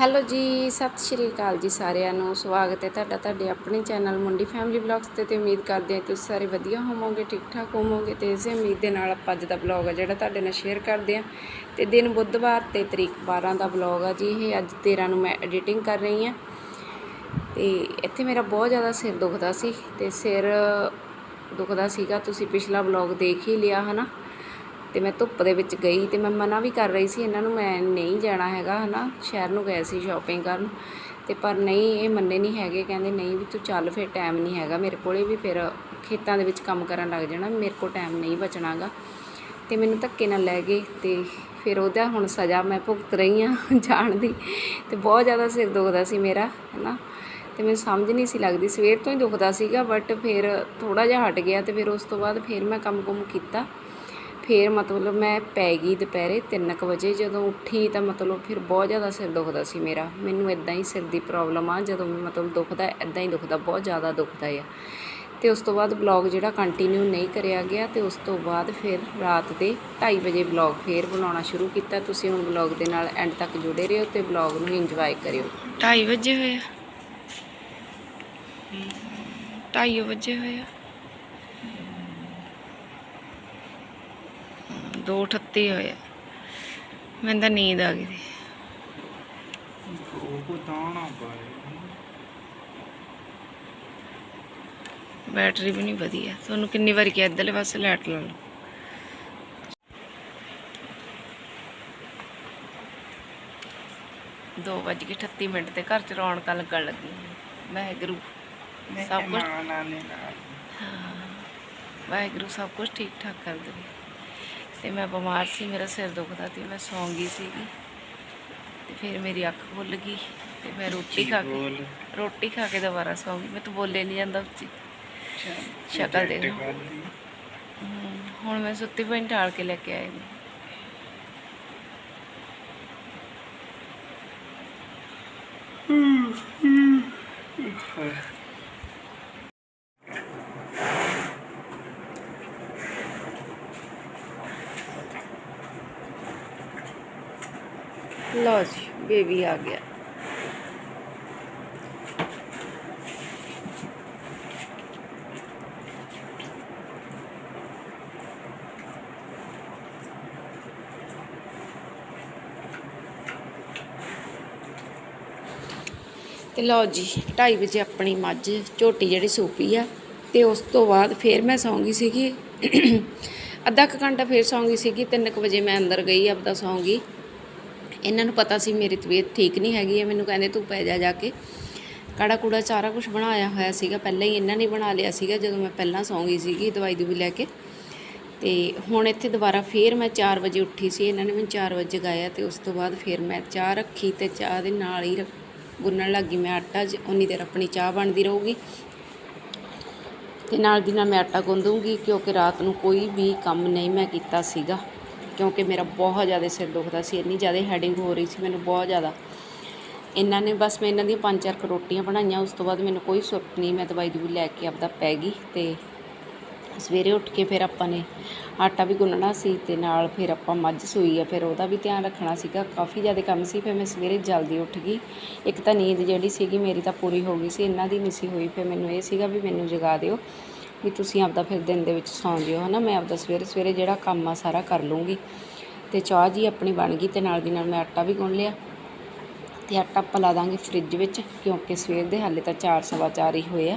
Hello ਜੀ, ਸਤਿ ਸ਼੍ਰੀ ਅਕਾਲ ਜੀ ਸਾਰਿਆਂ ਨੂੰ। ਸਵਾਗਤ ਹੈ ਤੁਹਾਡਾ ਤੁਹਾਡੇ ਆਪਣੇ ਚੈਨਲ ਮੁੰਡੀ ਫੈਮਿਲੀ ਬਲੌਗਸ ਤੇ ਤੇ ਉਮੀਦ ਕਰਦੇ ਹਾਂ ਕਿ ਤੁਸੀਂ ਸਾਰੇ ਵਧੀਆ ਹੋਵੋਗੇ ਠੀਕ ਠਾਕ ਹੋਵੋਗੇ ਤੇ ਇਸੇ ਉਮੀਦ ਦੇ ਨਾਲ ਆਪਾਂ ਅੱਜ ਦਾ ਬਲੌਗ ਆ ਜਿਹੜਾ ਤੁਹਾਡੇ ਨਾਲ ਸ਼ੇਅਰ ਕਰਦੇ ਹਾਂ। ਤੇ ਦਿਨ ਬੁੱਧਵਾਰ ਤੇ ਤਰੀਕ 12 ਦਾ ਬਲੌਗ ਆ ਜੀ, ਇਹ ਅੱਜ 13 ਨੂੰ ਮੈਂ ਐਡੀਟਿੰਗ ਕਰ ਰਹੀ ਹਾਂ। ਤੇ ਇੱਥੇ ਮੇਰਾ ਬਹੁਤ ਜ਼ਿਆਦਾ ਸਿਰ ਦੁਖਦਾ ਸੀ ਤੇ ਸਿਰ ਦੁਖਦਾ ਸੀਗਾ, ਤੁਸੀਂ ਪਿਛਲਾ ਬਲੌਗ ਦੇਖ ਹੀ ਲਿਆ, ਹਨਾ? ਤੇ ਮੈਂ ਧੁੱਪ ਦੇ ਵਿੱਚ ਗਈ ਤੇ ਮੈਂ ਮਨਾ ਵੀ ਕਰ ਰਹੀ ਸੀ, ਇਹਨਾਂ ਨੂੰ ਮੈਂ ਨਹੀਂ ਜਾਣਾ ਹੈਗਾ, ਹਨਾ? ਸ਼ਹਿਰ ਨੂੰ ਗਏ ਸੀ ਸ਼ਾਪਿੰਗ ਕਰਨ ਤੇ ਪਰ ਨਹੀਂ, ਇਹ ਮੰਨੇ ਨਹੀਂ ਹੈਗੇ, ਕਹਿੰਦੇ ਨਹੀਂ ਵੀ ਤੂੰ ਚੱਲ ਫਿਰ ਟਾਈਮ ਨਹੀਂ ਹੈਗਾ। ਮੇਰੇ ਕੋਲੇ ਵੀ ਫਿਰ ਖੇਤਾਂ ਦੇ ਵਿੱਚ ਕੰਮ ਕਰਨ ਲੱਗ ਜਾਣਾ, ਮੇਰੇ ਕੋਲ ਟਾਈਮ ਨਹੀਂ ਬਚਣਾਗਾ ਤੇ ਮੈਨੂੰ ਧੱਕੇ ਨਾਲ ਲੈ ਗਏ ਤੇ ਫਿਰ ਉਹਦਾ ਹੁਣ ਸਜ਼ਾ ਮੈਂ ਭੁਗਤ ਰਹੀ ਆ ਜਾਣ ਦੀ। ਤੇ ਬਹੁਤ ਜ਼ਿਆਦਾ ਸਿਰ ਦੁਖਦਾ ਸੀ ਮੇਰਾ, ਹਨਾ? ਤੇ ਮੈਨੂੰ ਸਮਝ ਨਹੀਂ ਸੀ ਲੱਗਦੀ, ਸਵੇਰ ਤੋਂ ਹੀ ਦੁਖਦਾ ਸੀਗਾ ਬਟ ਫਿਰ ਥੋੜਾ ਜਿਹਾ ਹਟ ਗਿਆ ਤੇ ਫਿਰ ਉਸ ਤੋਂ ਬਾਅਦ ਫਿਰ ਮੈਂ ਕੰਮ-ਕੁਮ ਕੀਤਾ। ਫਿਰ ਮਤਲਬ ਮੈਂ ਪੈ ਗਈ ਦੁਪਹਿਰੇ 3:00 ਵਜੇ, ਜਦੋਂ ਉੱਠੀ ਤਾਂ ਮਤਲਬ ਫਿਰ ਬਹੁਤ ਜ਼ਿਆਦਾ ਸਿਰ ਦੁਖਦਾ ਸੀ ਮੇਰਾ। ਮੈਨੂੰ ਇਦਾਂ ਹੀ ਸਿਰ ਦੀ ਪ੍ਰੋਬਲਮ ਆ, ਜਦੋਂ ਵੀ ਮਤਲਬ ਦੁਖਦਾ ਇਦਾਂ ਹੀ ਦੁਖਦਾ, ਬਹੁਤ ਜ਼ਿਆਦਾ ਦੁਖਦਾ ਆ। ਤੇ ਉਸ ਤੋਂ ਬਾਅਦ ਬਲੌਗ ਜਿਹੜਾ ਕੰਟੀਨਿਊ ਨਹੀਂ ਕਰਿਆ ਗਿਆ ਤੇ ਉਸ ਤੋਂ ਬਾਅਦ ਫਿਰ ਰਾਤ ਦੇ 2:30 ਵਜੇ ਬਲੌਗ ਫੇਰ ਬਣਾਉਣਾ ਸ਼ੁਰੂ ਕੀਤਾ। ਤੁਸੀਂ ਹੁਣ ਬਲੌਗ ਦੇ ਨਾਲ ਐਂਡ ਤੱਕ ਜੁੜੇ ਰਹੋ ਤੇ ਬਲੌਗ ਨੂੰ ਇੰਜੋਏ ਕਰਿਓ। 2:30 ਵਜੇ ਹੋਇਆ। 2:30 ਵਜੇ ਹੋਇਆ। 2:38 ਹੋਇਆ ਮੈਨੂੰ ਤਾਂ ਨੀਂਦ ਆ ਗਈ ਸੀ। ਬੈਟਰੀ ਵੀ ਨਹੀਂ ਵਧੀਆ। ਤੁਹਾਨੂੰ ਕਿੰਨੀ ਵਾਰੀ ਕਿਹਾ ਇੱਧਰਲੇ ਪਾਸੇ ਲਾਈਟ ਲਾ ਲਓ। ਦੋ ਵੱਜ ਕੇ 38 ਮਿੰਟ ਤੇ ਘਰ ਚ ਰੌਣਕਾਂ ਲੱਗਣ ਲੱਗੀ ਵਾਹਿਗੁਰੂ ਸਭ ਕੁਝ ਨਾ ਨੇ ਨਾ। ਵਾਹਿਗੁਰੂ ਸਭ ਕੁਝ ਠੀਕ ਠਾਕ ਕਰ ਦੇਵੇ। ਤੇ ਮੈਂ ਬਿਮਾਰ ਸੀ ਮੇਰਾ ਸਿਰ ਦੁਖਦਾ ਤੇ ਮੈਂ ਸੌਂ ਗਈ ਸੀਗੀ। ਤੇ ਫਿਰ ਮੇਰੀ ਅੱਖ ਖੁੱਲ ਗਈ ਤੇ ਮੈਂ ਰੋਟੀ ਖਾ ਕੇ ਰੋਟੀ ਖਾ ਕੇ ਦੁਬਾਰਾ ਸੌਂ ਗਈ। ਮੈਂ ਤਾਂ ਬੋਲੇ ਨਹੀਂ ਜਾਂਦਾ ਉੱਚੀ। ਸ਼ਕਲ। ਹਮ, ਹੁਣ ਮੈਂ ਸੁੱਤੀ ਪਈ ਢਾਲ ਕੇ ਲੈ ਕੇ ਆਏ ਨੇ ਲਓ ਜੀ ਬੇਬੀ ਆ ਗਿਆ। ਤੇ ਲਓ ਜੀ 2:30 ਵਜੇ ਆਪਣੀ ਮੱਝ, ਝੋਟੀ ਜਿਹੜੀ ਸੂਪੀ ਆ, ਤੇ ਉਸ ਤੋਂ ਬਾਅਦ ਫੇਰ ਮੈਂ ਸੌਂਗੀ ਸੀਗੀ। ਅੱਧਾ ਕੁ ਘੰਟਾ ਫੇਰ ਸੌਂ ਗਈ ਸੀਗੀ 3:00 ਵਜੇ ਮੈਂ ਅੰਦਰ ਗਈ, ਆਪਦਾ ਸੌਂਗੀ। ਇਹਨਾਂ ਨੂੰ ਪਤਾ ਸੀ ਮੇਰੀ ਤਬੀਅਤ ਠੀਕ ਨਹੀਂ ਹੈਗੀ ਹੈ, ਮੈਨੂੰ ਕਹਿੰਦੇ ਤੂੰ ਪੈ ਜਾ ਜਾ ਕੇ। ਕਾੜਾ ਕੂੜਾ ਸਾਰਾ ਕੁਝ ਬਣਾਇਆ ਹੋਇਆ ਸੀਗਾ, ਪਹਿਲਾਂ ਹੀ ਇਹਨਾਂ ਨੇ ਬਣਾ ਲਿਆ ਸੀਗਾ, ਜਦੋਂ ਮੈਂ ਪਹਿਲਾਂ ਸੌਂ ਗਈ ਸੀਗੀ ਦਵਾਈ ਦੂਵੀ ਲੈ ਕੇ। ਤੇ ਹੁਣ ਇੱਥੇ ਦੁਬਾਰਾ ਫੇਰ ਮੈਂ 4 ਵਜੇ ਉੱਠੀ ਸੀ, ਇਹਨਾਂ ਨੇ ਮੈਨੂੰ 4 ਵਜੇ ਜਗਾਇਆ ਤੇ ਉਸ ਤੋਂ ਬਾਅਦ ਫੇਰ ਮੈਂ ਚਾਹ ਰੱਖੀ ਤੇ ਚਾਹ ਦੇ ਨਾਲ ਹੀ ਰੱਖ- ਗੁੰਨਣ ਲੱਗੀ। ਮੈਂ ਆਟਾ ਜ- ਉਨੀ ਦੇਰ ਆਪਣੀ ਚਾਹ ਬਣਦੀ ਰਹੂਗੀ। ਤੇ ਨਾਲ ਦੀ ਨਾਲ ਮੈਂ ਆਟਾ ਗੁੰਦੂਗੀ ਕਿਉਂਕਿ ਰਾਤ ਨੂੰ ਕੋਈ ਵੀ ਕੰਮ ਨਹੀਂ ਮੈਂ ਕੀਤਾ ਸੀਗਾ। ਕਿਉਂਕਿ ਮੇਰਾ ਬਹੁਤ ਜ਼ਿਆਦਾ ਸਿਰ ਦੁਖਦਾ ਸੀ, ਇੰਨੀ ਜ਼ਿਆਦਾ ਹੈਡਿੰਗ ਹੋ ਰਹੀ ਸੀ ਮੈਨੂੰ ਬਹੁਤ ਜ਼ਿਆਦਾ। ਇਹਨਾਂ ਨੇ ਬਸ ਮੈਂ ਇਹਨਾਂ ਦੀਆਂ ਪੰਜ ਚਾਰ ਕੁ ਰੋਟੀਆਂ ਬਣਾਈਆਂ, ਉਸ ਤੋਂ ਬਾਅਦ ਮੈਨੂੰ ਕੋਈ ਸੁਰਤ ਨਹੀਂ, ਮੈਂ ਦਵਾਈ ਦਵੂਈ ਲੈ ਕੇ ਆਪਦਾ ਪੈ ਗਈ ਤੇ ਸਵੇਰੇ ਉੱਠ ਕੇ ਫਿਰ ਆਪਾਂ ਨੇ ਆਟਾ ਵੀ ਗੁੰਨਣਾ ਸੀ ਤੇ ਨਾਲ ਫਿਰ ਆਪਾਂ ਮੱਝ ਸੂਈ ਆ, ਫਿਰ ਉਹਦਾ ਵੀ ਧਿਆਨ ਰੱਖਣਾ ਸੀਗਾ। ਕਾਫੀ ਜ਼ਿਆਦਾ ਕੰਮ ਸੀ, ਫਿਰ ਮੈਂ ਸਵੇਰੇ ਜਲਦੀ ਉੱਠ ਗਈ। ਇੱਕ ਤਾਂ ਨੀਂਦ ਜਿਹੜੀ ਸੀਗੀ, ਮੇਰੀ ਤਾਂ ਪੂਰੀ ਹੋ ਗਈ ਸੀ, ਇਹਨਾਂ ਦੀ ਨਹੀਂ ਸੀ ਹੋਈ, ਫਿਰ ਮੈਨੂੰ ਇਹ ਸੀਗਾ ਵੀ ਮੈਨੂੰ ਜਗਾ ਦਿਓ। ਵੀ ਤੁਸੀਂ ਆਪਦਾ ਫਿਰ ਦਿਨ ਦੇ ਵਿੱਚ ਸੌਂ ਜਿਓ, ਹਨਾ? ਮੈਂ ਆਪਦਾ ਸਵੇਰੇ ਸਵੇਰੇ ਜਿਹੜਾ ਕੰਮ ਆ ਸਾਰਾ ਕਰ ਲੂੰਗੀ ਤੇ ਚਾਹ ਜੀ ਆਪਣੀ ਬਣ ਗਈ ਤੇ ਨਾਲ ਦੀ ਨਾਲ ਮੈਂ ਆਟਾ ਵੀ ਗੁੰਨ ਲਿਆ। ਤੇ ਆਟਾ ਆਪਾਂ ਲਾ ਦਾਂਗੇ ਫ੍ਰਿਜ ਵਿੱਚ, ਕਿਉਂਕਿ ਸਵੇਰ ਦੇ ਹਾਲੇ ਤਾਂ 4 ਸਵਾ ਚਾਰ ਹੀ ਹੋਏ ਆ।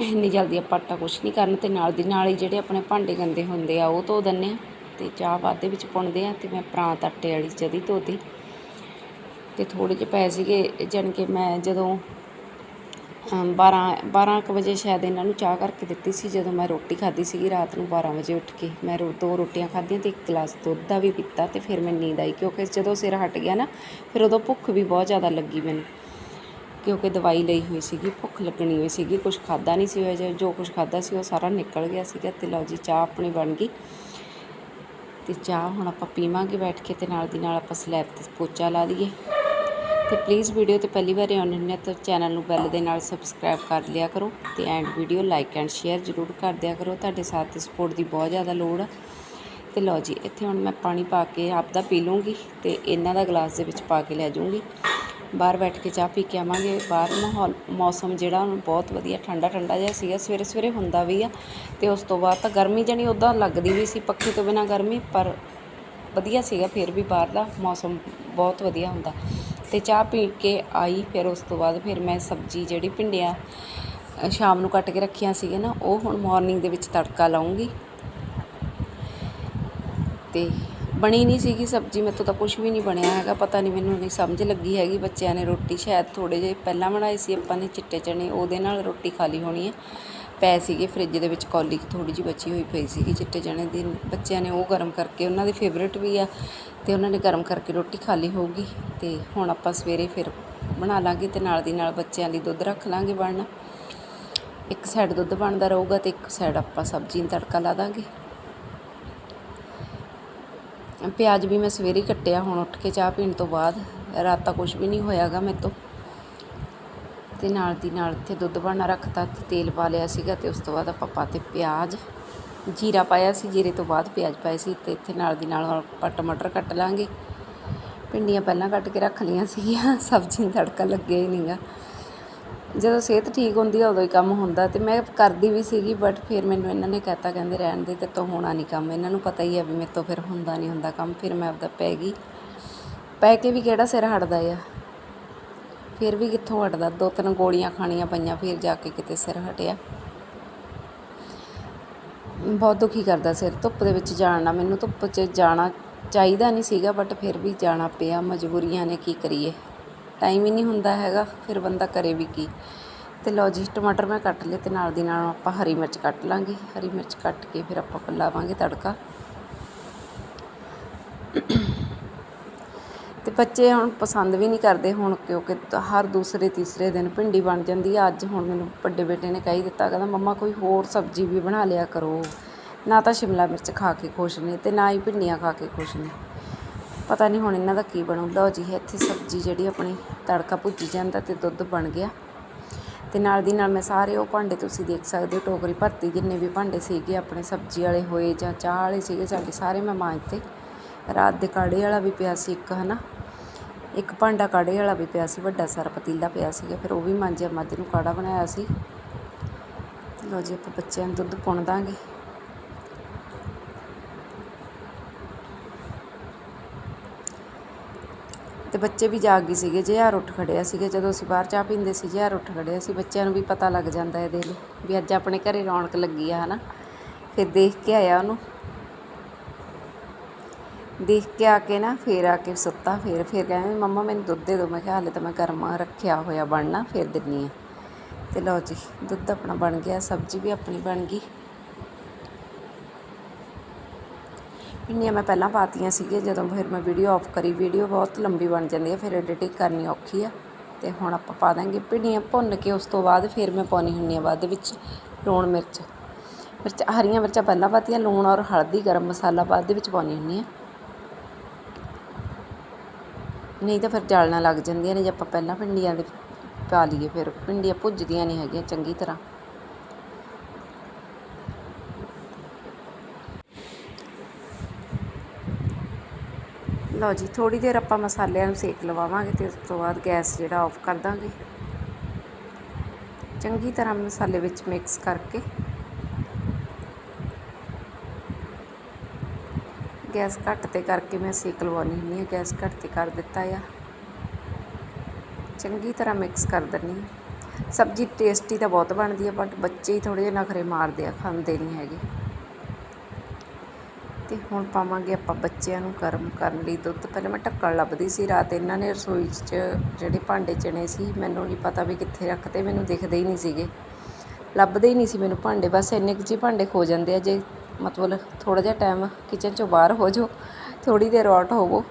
ਇੰਨੀ ਜਲਦੀ ਆਪਾਂ ਆਟਾ ਕੁਛ ਨਹੀਂ ਕਰਨ ਤੇ ਨਾਲ ਦੀ ਨਾਲ ਹੀ ਜਿਹੜੇ ਆਪਣੇ ਭਾਂਡੇ ਗੰਦੇ ਹੁੰਦੇ ਆ, ਉਹ ਧੋ ਦਿੰਨੇ ਆ। ਤੇ ਚਾਹ ਬਾਅਦ ਦੇ ਵਿੱਚ ਪਾਉਂਦੇ ਆ ਤੇ ਮੈਂ ਪ੍ਰਾਂਤ ਆਟੇ ਵਾਲੀ ਜਦੀ ਧੋਤੀ। ਤੇ ਥੋੜੇ ਜਿਹੇ ਪਏ ਸੀਗੇ, ਜਾਣੀ ਕਿ ਮੈਂ ਜਦੋਂ ਅਮ 12 12 ਕੁ ਵਜੇ ਸ਼ਾਇਦ ਇਹਨਾਂ ਨੂੰ ਚਾਹ ਕਰਕੇ ਦਿੱਤੀ ਸੀ, ਜਦੋਂ ਮੈਂ ਰੋਟੀ ਖਾਧੀ ਸੀਗੀ ਰਾਤ ਨੂੰ 12 ਵਜੇ ਉੱਠ ਕੇ। ਮੈਂ ਰੋ, ਦੋ ਰੋਟੀਆਂ ਖਾਧੀਆਂ ਤੇ ਇੱਕ ਗਲਾਸ ਦੁੱਧ ਦਾ ਵੀ ਪੀਤਾ ਤੇ ਫਿਰ ਮੈਨੂੰ ਨੀਂਦ ਆਈ, ਕਿਉਂਕਿ ਜਦੋਂ ਸਿਰ ਹਟ ਗਿਆ ਨਾ, ਫਿਰ ਉਦੋਂ ਭੁੱਖ ਵੀ ਬਹੁਤ ਜ਼ਿਆਦਾ ਲੱਗੀ ਮੈਨੂੰ। ਕਿਉਂਕਿ ਦਵਾਈ ਲਈ ਹੋਈ ਸੀਗੀ, ਭੁੱਖ ਲੱਗਣੀ ਹੋਈ ਸੀਗੀ ਕੁਝ ਖਾਦਾ ਨਹੀਂ ਸੀ ਹੋਇਆ, ਜੋ- ਜੋ ਕੁਝ ਖਾਦਾ ਸੀ ਉਹ ਸਾਰਾ ਨਿਕਲ ਗਿਆ ਸੀਗਾ ਤੇ ਲਓ ਜੀ, ਚਾਹ ਆਪਣੀ ਬਣ ਗਈ। ਤੇ ਚਾਹ ਹੁਣ ਆਪਾਂ ਪੀਵਾਂਗੇ ਬੈਠ ਕੇ ਤੇ ਨਾਲ ਦੀ ਨਾਲ ਆਪਾਂ ਸਲੈਬ ਤੇ ਪੋਚਾ ਲਾ ਦਈਏ। ਤੇ ਪਲੀਜ਼ ਵੀਡੀਓ ਤੇ ਪਹਿਲੀ ਵਾਰ ਆਉਣੇ ਨੇ ਤਾਂ ਚੈਨਲ ਨੂੰ ਬੈਲ ਦੇ ਨਾਲ ਸਬਸਕ੍ਰਾਈਬ ਕਰ ਲਿਆ ਕਰੋ ਤੇ and video like and share ਜ਼ਰੂਰ ਕਰ ਦਿਆ ਕਰੋ। ਤੁਹਾਡੇ ਸਾਥ ਤੇ ਸਪੋਰਟ ਦੀ ਬਹੁਤ ਜ਼ਿਆਦਾ ਲੋੜ ਆ। ਤੇ ਲਓ ਜੀ, ਇੱਥੇ ਹੁਣ ਮੈਂ ਪਾਣੀ ਪਾ ਕੇ ਆਪਦਾ ਪੀ ਲੂੰਗੀ ਤੇ ਇਹਨਾਂ ਦਾ ਗਲਾਸ ਦੇ ਵਿੱਚ ਪਾ ਕੇ ਲੈ ਜਾਊਂਗੀ। ਬਾਹਰ ਬੈਠ ਕੇ ਚਾਹ ਪੀ ਕੇ ਆਵਾਂਗੇ। ਬਾਹਰ ਮਾਹੌਲ, ਮੌਸਮ ਜਿਹੜਾ ਹੁਣ ਬਹੁਤ ਵਧੀਆ ਠੰਡਾ ਠੰਡਾ ਜਿਹਾ ਸੀਗਾ ਸਵੇਰੇ ਸਵੇਰੇ ਹੁੰਦਾ ਵੀ ਆ ਤੇ ਉਸ ਤੋਂ ਬਾਅਦ ਤਾਂ ਗਰਮੀ ਜਣੀ ਉਦਾਂ ਲੱਗਦੀ ਵੀ ਸੀ ਪੱਖੇ ਤੋਂ ਬਿਨਾ ਗਰਮੀ, ਪਰ ਵਧੀਆ ਸੀਗਾ ਫਿਰ ਵੀ ਬਾਹਰ ਦਾ ਮੌਸਮ ਬਹੁਤ ਵਧੀਆ ਹੁੰਦਾ। ਤੇ ਚਾਹ ਪੀ ਕੇ ਆਈ, ਫਿਰ ਉਸ ਤੋਂ ਬਾਅਦ ਫਿਰ ਮੈਂ ਸਬਜ਼ੀ ਜਿਹੜੀ ਭਿੰਡੀਆਂ ਸ਼ਾਮ ਨੂੰ ਕੱਟ ਕੇ ਰੱਖੀਆਂ ਸੀਗੇ ਨਾ, ਉਹ ਹੁਣ ਮਾਰਨਿੰਗ ਦੇ ਵਿੱਚ ਤੜਕਾ ਲਾਉਂਗੀ। ਤੇ ਬਣੀ ਨਹੀਂ ਸੀਗੀ ਸਬਜ਼ੀ ਮੇਰੇ ਤੋਂ ਤਾਂ ਕੁਝ ਵੀ ਨਹੀਂ ਬਣਿਆ ਹੈਗਾ, ਪਤਾ ਨਹੀਂ ਮੈਨੂੰ ਨਹੀਂ ਸਮਝ ਲੱਗੀ ਹੈਗੀ, ਬੱਚਿਆਂ ਨੇ ਰੋਟੀ ਸ਼ਾਇਦ ਥੋੜੇ ਜਿਹੇ ਪਹਿਲਾਂ ਬਣਾਏ ਸੀ, ਆਪਾਂ ਨੇ ਚਿੱਟੇ ਚਣੇ ਉਹਦੇ ਨਾਲ ਰੋਟੀ ਖਾ ਲਈ ਹੋਣੀ ਹੈ। ਪੈ ਸੀਗੇ ਫ੍ਰਿਜ ਦੇ ਵਿੱਚ, ਕੌਲੀ ਥੋੜੀ ਜਿਹੀ ਬਚੀ ਹੋਈ ਪਈ ਸੀਗੀ ਚਿੱਟੇ ਚਣੇ ਦੀ, ਬੱਚਿਆਂ ਨੇ ਉਹ ਗਰਮ ਕਰਕੇ, ਉਹਨਾਂ ਦੇ ਫੇਵਰੇਟ ਵੀ ਆ ਤੇ ਉਹਨਾਂ ਨੇ ਗਰਮ ਕਰਕੇ ਰੋਟੀ ਖਾ ਲਈ ਹੋਊਗੀ ਤੇ ਹੁਣ ਆਪਾਂ ਸਵੇਰੇ ਫਿਰ ਬਣਾ ਲਾਂਗੇ ਤੇ ਨਾਲ ਦੀ ਨਾਲ ਬੱਚਿਆਂ ਲਈ ਦੁੱਧ ਰੱਖ ਲਾਂਗੇ ਬਣਨਾ। ਇੱਕ ਸਾਈਡ ਦੁੱਧ ਬਣਦਾ ਰਹੂਗਾ ਤੇ ਇੱਕ ਸਾਈਡ ਆਪਾਂ ਸਬਜ਼ੀ ਨੂੰ ਤੜਕਾ ਲਾ ਦਾਂਗੇ। ਪਿਆਜ਼ ਵੀ ਮੈਂ ਸਵੇਰੇ ਕੱਟਿਆ, ਹੁਣ ਉੱਠ ਕੇ ਚਾਹ ਪੀਣ ਤੋਂ ਬਾਅਦ। ਰਾਤ ਤਾਂ ਕੁਝ ਵੀ ਨਹੀਂ ਹੋਇਆਗਾ ਮੇਰੇ ਤੋਂ। ਤੇ ਨਾਲ ਦੀ ਨਾਲ ਇੱਥੇ ਦੁੱਧ ਬਣਨਾ ਰੱਖਤਾ ਤੇ ਤੇਲ ਪਾ ਲਿਆ ਸੀਗਾ ਤੇ ਉਸ ਤੋਂ ਬਾਅਦ ਆਪਾਂ ਪਾਤੇ ਪਿਆਜ਼। ਜੀਰਾ ਪਾਇਆ ਸੀ, ਜੀਰੇ ਤੋਂ ਬਾਅਦ ਪਿਆਜ਼ ਪਾਏ ਸੀ ਤੇ ਇੱਥੇ ਨਾਲ ਦੀ ਨਾਲ ਹੁਣ ਆਪਾਂ ਟਮਾਟਰ ਕੱਟ ਲਾਂਗੇ। ਭਿੰਡੀਆਂ ਪਹਿਲਾਂ ਕੱਟ ਕੇ ਰੱਖ ਲਈਆਂ ਸੀਗੀਆਂ, ਸਬਜ਼ੀ ਨੂੰ ਤੜਕਾ ਲੱਗਿਆ ਹੀ ਨਹੀਂਗਾ। ਜਦੋਂ ਸਿਹਤ ਠੀਕ ਹੁੰਦੀ ਆ, ਉਦੋਂ ਹੀ ਕੰਮ ਹੁੰਦਾ ਤੇ ਮੈਂ ਕਰਦੀ ਵੀ ਸੀਗੀ ਬਟ ਫਿਰ ਮੈਨੂੰ ਇਹਨਾਂ ਨੇ ਕਹਿਤਾ, ਕਹਿੰਦੇ ਰਹਿਣ ਦੇ, ਤੇ ਤੋਂ ਹੋਣਾ ਨਹੀਂ ਕੰਮ। ਇਹਨਾਂ ਨੂੰ ਪਤਾ ਹੀ ਆ ਵੀ ਮੇਰੇ ਤੋਂ ਫਿਰ ਹੁੰਦਾ ਨਹੀਂ ਹੁੰਦਾ ਕੰਮ, ਫਿਰ ਮੈਂ ਆਪਦਾ ਪੈ ਗਈ। ਪੈ ਕੇ ਵੀ ਕਿਹੜਾ ਸਿਰ ਹਟਦਾ ਆ? ਫਿਰ ਵੀ ਕਿੱਥੋਂ ਹਟਦਾ? ਦੋ ਤਿੰਨ ਗੋਲੀਆਂ ਖਾਣੀਆਂ ਪਈਆਂ, ਫਿਰ ਜਾ ਕੇ ਕਿਤੇ ਸਿਰ ਹਟਿਆ। ਬਹੁਤ ਦੁਖੀ ਕਰਦਾ ਸਿਰ ਧੁੱਪ ਦੇ ਵਿੱਚ ਜਾਣਾ ਮੈਨੂੰ ਧੁੱਪ 'ਚ ਜਾਣਾ ਚਾਹੀਦਾ ਨਹੀਂ ਸੀਗਾ ਬਟ ਫਿਰ ਵੀ ਜਾਣਾ ਪਿਆ। ਮਜਬੂਰੀਆਂ ਨੇ ਕੀ ਕਰੀਏ? ਟਾਈਮ ਹੀ ਨਹੀਂ ਹੁੰਦਾ ਹੈਗਾ, ਫਿਰ ਬੰਦਾ ਕਰੇ ਵੀ ਕੀ? ਤੇ ਲਓ ਜੀ, ਟਮਾਟਰ ਮੈਂ ਕੱਟ ਲਏ ਤੇ ਨਾਲ ਦੀ ਨਾਲ ਆਪਾਂ ਹਰੀ ਮਿਰਚ ਕੱਟ ਲਾਂਗੇ। ਹਰੀ ਮਿਰਚ ਕੱਟ ਕੇ ਫਿਰ ਆਪਾਂ ਲਾਵਾਂਗੇ ਤੜਕਾ। ਅਤੇ ਬੱਚੇ ਹੁਣ ਪਸੰਦ ਵੀ ਨਹੀਂ ਕਰਦੇ ਹੁਣ ਕਿਉਂਕਿ ਹਰ ਦੂਸਰੇ ਤੀਸਰੇ ਦਿਨ ਭਿੰਡੀ ਬਣ ਜਾਂਦੀ ਆ। ਅੱਜ ਹੁਣ ਮੈਨੂੰ ਵੱਡੇ ਬੇਟੇ ਨੇ ਕਹਿ ਦਿੱਤਾ, ਕਹਿੰਦਾ ਮੰਮਾ ਕੋਈ ਹੋਰ ਸਬਜ਼ੀ ਵੀ ਬਣਾ ਲਿਆ ਕਰੋ। ਨਾ ਤਾਂ ਸ਼ਿਮਲਾ ਮਿਰਚ ਖਾ ਕੇ ਖੁਸ਼ ਨੇ ਅਤੇ ਨਾ ਹੀ ਭਿੰਡੀਆਂ ਖਾ ਕੇ ਖੁਸ਼ ਨੇ। ਪਤਾ ਨਹੀਂ ਹੁਣ ਇਹਨਾਂ ਦਾ ਕੀ ਬਣੂ ਲਓ ਜੀ ਇੱਥੇ ਸਬਜ਼ੀ ਜਿਹੜੀ ਆਪਣੀ ਤੜਕਾ ਭੁੱਜੀ ਜਾਂਦਾ ਅਤੇ ਦੁੱਧ ਬਣ ਗਿਆ। ਤੇ ਨਾਲ ਦੀ ਨਾਲ ਮੈਂ ਸਾਰੇ ਉਹ ਭਾਂਡੇ ਤੁਸੀਂ ਦੇਖ ਸਕਦੇ ਹੋ, ਟੋਕਰੀ ਭਰਤੀ ਜਿੰਨੇ ਵੀ ਭਾਂਡੇ ਸੀਗੇ, ਆਪਣੇ ਸਬਜ਼ੀ ਵਾਲੇ ਹੋਏ ਜਾਂ ਚਾਹ ਵਾਲੇ ਸੀਗੇ, ਸਾਡੇ ਸਾਰੇ ਮੈਂ ਮਾਂਜਤੇ। ਰਾਤ ਦੇ ਕਾੜੇ ਵਾਲਾ ਵੀ ਪਿਆ ਸੀ ਇੱਕ ਹੈ ਨਾ ਇੱਕ ਭਾਂਡਾ ਕਾੜੇ ਵਾਲਾ ਵੀ ਪਿਆ ਸੀ, ਵੱਡਾ ਸਾਰਾ ਪਤੀਲਾ ਪਿਆ ਸੀਗਾ, ਫਿਰ ਉਹ ਵੀ ਮਾਂਜਿਆ ਮੱਝ ਨੂੰ ਕਾੜਾ ਬਣਾਇਆ ਸੀ। ਲਓ ਜੀ, ਆਪਾਂ ਬੱਚਿਆਂ ਨੂੰ ਦੁੱਧ ਪੁਣ ਦਾਂਗੇ। ਤੇ ਬੱਚੇ ਵੀ ਜਾਗ ਗਏ ਸੀਗੇ, ਜੇ ਜਿਹਾਰ ਉੱਠ ਖੜਿਆ ਸੀਗੇ, ਜਦੋਂ ਅਸੀਂ ਬਾਹਰ ਚਾਹ ਪੀਂਦੇ ਸੀ, ਜੇ ਜਿਹਾਰ ਉੱਠ ਖੜਿਆ ਸੀ, ਬੱਚਿਆਂ ਨੂੰ ਵੀ ਪਤਾ ਲੱਗ ਜਾਂਦਾ ਹੈ ਦੇਖ ਲਓ ਵੀ ਅੱਜ ਆਪਣੇ ਘਰੇ ਰੌਣਕ ਲੱਗੀ ਆ, ਹਨਾ? ਫਿਰ ਦੇਖ ਕੇ ਆਇਆ ਉਹਨੂੰ। ਦੇਖ ਕੇ ਆ ਕੇ ਨਾ ਫੇਰ ਆ ਕੇ ਸੁੱਤਾ, ਫੇਰ ਫੇਰ ਕਹਿੰਦੇ ਮੰਮਾ, ਮੈਨੂੰ ਦੁੱਧ ਦੇ ਦਿਓ। ਮੈਂ ਕਿਹਾ, ਹਾਲੇ ਤਾਂ ਮੈਂ ਗਰਮ ਰੱਖਿਆ ਹੋਇਆ ਬਣਨਾ, ਫੇਰ ਦਿੰਨੀ ਆ। ਤੇ ਲਓ ਜੀ, ਦੁੱਧ ਆਪਣਾ ਬਣ ਗਿਆ, ਸਬਜ਼ੀ ਵੀ ਆਪਣੀ ਬਣ ਗਈ। ਪਿੰਨੀਆਂ ਮੈਂ ਪਹਿਲਾਂ ਪਾਤੀਆਂ ਸੀਗੀਆਂ, ਜਦੋਂ ਫਿਰ ਮੈਂ ਵੀਡੀਓ ਆਫ ਕਰੀ। ਵੀਡੀਓ ਬਹੁਤ ਲੰਬੀ ਬਣ ਜਾਂਦੀ ਹੈ ਫਿਰ ਐਡੀਟਿੰਗ ਕਰਨੀ ਔਖੀ ਆ। ਤੇ ਹੁਣ ਆਪਾਂ ਪਾ ਦਾਂਗੇ ਪਿੰਨੀਆਂ ਭੁੰਨ ਕੇ, ਉਸ ਤੋਂ ਬਾਅਦ ਫਿਰ ਮੈਂ ਪਾਉਣੀ ਹੁੰਨੀ ਆ ਬਾਅਦ ਵਿੱਚ ਲੂਣ ਮਿਰਚ। ਮਿਰਚ, ਹਰੀਆਂ ਮਿਰਚਾਂ ਪਹਿਲਾਂ ਪਾਤੀਆਂ, ਲੂਣ ਔਰ ਹਲਦੀ, ਗਰਮ ਮਸਾਲਾ ਬਾਅਦ ਦੇ ਵਿੱਚ ਪਾਉਣੀ ਹੁੰਨੀ ਆ। ਨਹੀਂ ਤਾਂ ਫਿਰ ਜਲਣਾ ਲੱਗ ਜਾਂਦੀਆਂ ਨੇ ਜੇ ਆਪਾਂ ਪਹਿਲਾਂ ਭਿੰਡੀਆਂ ਦੇ ਪਾ ਲਈਏ ਫਿਰ ਭਿੰਡੀਆਂ ਭੁੱਜਦੀਆਂ ਨਹੀਂ ਹੈਗੀਆਂ ਚੰਗੀ ਤਰ੍ਹਾਂ। ਲਓ ਜੀ ਥੋੜੀ ਦੇਰ ਆਪਾਂ ਮਸਾਲਿਆਂ ਨੂੰ ਸੇਕ ਲਵਾਵਾਂਗੇ ਤੇ ਉਸ ਤੋਂ ਬਾਅਦ ਗੈਸ ਜਿਹੜਾ ਆਫ ਕਰ ਦਾਂਗੇ। ਚੰਗੀ ਤਰ੍ਹਾਂ ਮਸਾਲੇ ਵਿੱਚ ਮਿਕਸ ਕਰਕੇ। ਗੈਸ ਘੱਟ ਤੇ ਕਰਕੇ ਮੈਂ ਸੇਕ ਲਵਾਉਣੀ ਹੁੰਦੀ ਹਾਂ। ਗੈਸ ਘੱਟ ਤੇ ਕਰ ਦਿੱਤਾ ਆ। ਚੰਗੀ ਤਰ੍ਹਾਂ ਮਿਕਸ ਕਰ ਦਿੰਨੀ ਹਾਂ। ਸਬਜ਼ੀ ਟੇਸਟੀ ਤਾਂ ਬਹੁਤ ਬਣਦੀ ਆ ਬਟ ਬੱਚੇ ਹੀ ਥੋੜੇ ਜਿਹੇ ਨਖਰੇ ਮਾਰਦੇ ਆ, ਖਾਂਦੇ ਨਹੀਂ ਹੈਗੇ। ਤੇ ਹੁਣ ਪਾਵਾਂਗੇ ਆਪਾਂ ਬੱਚਿਆਂ ਨੂੰ ਗਰਮ ਕਰਨ ਲਈ ਦੁੱਧ। ਪਹਿਲਾਂ ਮੈਂ ਢੱਕਣ ਲੱਭਦੀ ਸੀ, ਰਾਤ ਇਹਨਾਂ ਨੇ ਰਸੋਈ 'ਚ ਜਿਹੜੇ ਭਾਂਡੇ ਚਣੇ ਸੀ, ਮੈਨੂੰ ਨਹੀਂ ਪਤਾ ਵੀ ਕਿੱਥੇ ਰੱਖਤੇ, ਮੈਨੂੰ ਦਿਖਦੇ ਹੀ ਨਹੀਂ ਸੀਗੇ। ਲੱਭਦੇ ਹੀ ਨਹੀਂ ਸੀ ਮੈਨੂੰ ਭਾਂਡੇ, ਬਸ ਇੰਨੇ ਕੁ ਜਿਹੇ ਭਾਂਡੇ ਖੋ ਜਾਂਦੇ ਆ, ਜੇ ਮਤਲਬ ਥੋੜਾ ਜਿਹਾ ਟਾਈਮ ਕਿਚਨ 'ਚੋਂ ਬਾਹਰ ਹੋ ਜਾਓ ਥੋੜੀ ਦੇਰ ਆਊਟ ਹੋਵੋ।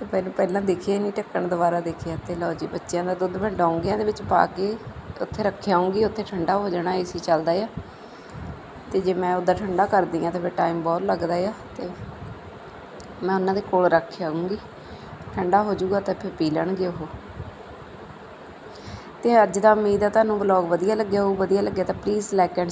ਤੇ ਮੈਨੂੰ ਪਹਿਲਾਂ ਦੇਖਿਆ ਨਹੀਂ, ਢੱਕਣ ਦੁਬਾਰਾ ਦੇਖਿਆ ਤੇ ਲਓ ਜੀ, ਬੱਚਿਆਂ ਦਾ ਦੁੱਧ ਮੈਂ ਡੋਂਗਿਆਂ ਦੇ ਵਿੱਚ ਪਾ ਕੇ ਉੱਥੇ ਰੱਖਿਆ ਆਉਂਗੀ ਉੱਥੇ ਠੰਡਾ ਹੋ ਜਾਣਾ ਏਸੀ ਚੱਲਦਾ ਆ। ਤੇ ਜੇ ਮੈਂ ਉੱਦਾਂ ਠੰਡਾ ਕਰਦੀ ਆ ਤੇ ਫਿਰ ਟਾਈਮ ਬਹੁਤ ਲੱਗਦਾ ਆ ਤੇ ਮੈਂ ਉਹਨਾਂ ਦੇ ਕੋਲ ਰੱਖ ਆਉਂਗੀ ਠੰਡਾ ਹੋ ਜਾਊਗਾ ਤਾਂ ਫਿਰ ਪੀ ਲੈਣਗੇ ਉਹ। ਤੇ ਅੱਜ ਦਾ ਉਮੀਦ ਆ, ਤੁਹਾਨੂੰ ਵਲੌਗ ਵਧੀਆ ਲੱਗਿਆ ਹੋਊ, ਵਧੀਆ ਲੱਗਿਆ ਤਾਂ ਪਲੀਜ਼ ਲਾਈਕ ਐਂਡ